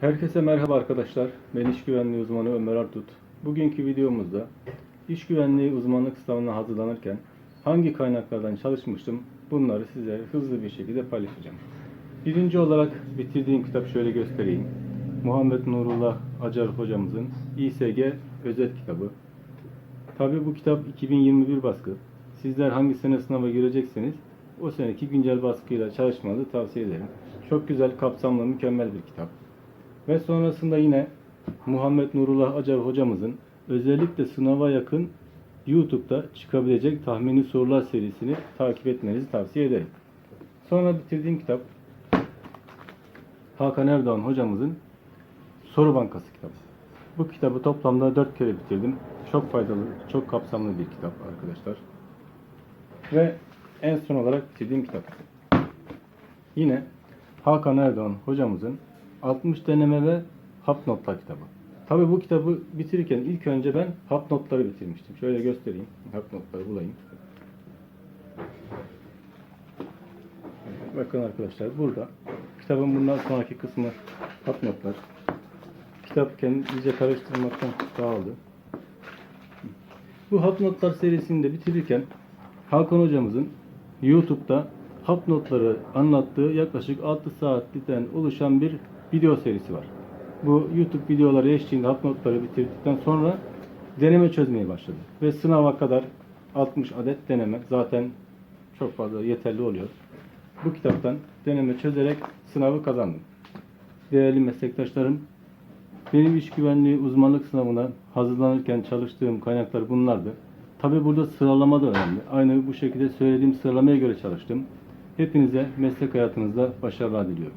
Herkese merhaba arkadaşlar. Ben iş güvenliği uzmanı Ömer Artut. Bugünkü videomuzda iş güvenliği uzmanlık sınavına hazırlanırken hangi kaynaklardan çalışmıştım bunları size hızlı bir şekilde paylaşacağım. Birinci olarak bitirdiğim kitap şöyle göstereyim. Muhammed Nurullah Acar hocamızın İSG özet kitabı. Tabi bu kitap 2021 baskı. Sizler hangi sene sınava girecekseniz o seneki güncel baskıyla çalışmanızı tavsiye ederim. Çok güzel, kapsamlı, mükemmel bir kitap. Ve sonrasında yine Muhammed Nurullah Acar hocamızın özellikle sınava yakın YouTube'da çıkabilecek tahmini sorular serisini takip etmenizi tavsiye ederim. Sonra bitirdiğim kitap Hakan Erdoğan hocamızın Soru Bankası kitabı. Bu kitabı toplamda 4 kere bitirdim. Çok faydalı, çok kapsamlı bir kitap arkadaşlar. Ve en son olarak bitirdiğim kitap. Yine Hakan Erdoğan hocamızın 60 deneme ve hap notlar kitabı. Tabi bu kitabı bitirirken ilk önce ben hap notları bitirmiştim. Şöyle göstereyim. Hap notları bulayım. Bakın arkadaşlar burada kitabın bundan sonraki kısmı hap notlar. Kitap kendince karıştırmaktan dağıldı. Bu hap notlar serisini de bitirirken Hakan hocamızın YouTube'da hap notları anlattığı yaklaşık 6 saatlikten oluşan bir video serisi var. Bu YouTube videoları eşliğinde hap notları bitirdikten sonra deneme çözmeye başladı. Ve sınava kadar 60 adet deneme zaten çok fazla yeterli oluyor. Bu kitaptan deneme çözerek sınavı kazandım. Değerli meslektaşlarım, benim iş güvenliği uzmanlık sınavına hazırlanırken çalıştığım kaynaklar bunlardı. Tabi burada sıralama da önemli. Aynı bu şekilde söylediğim sıralamaya göre çalıştım. Hepinize meslek hayatınızda başarılar diliyorum.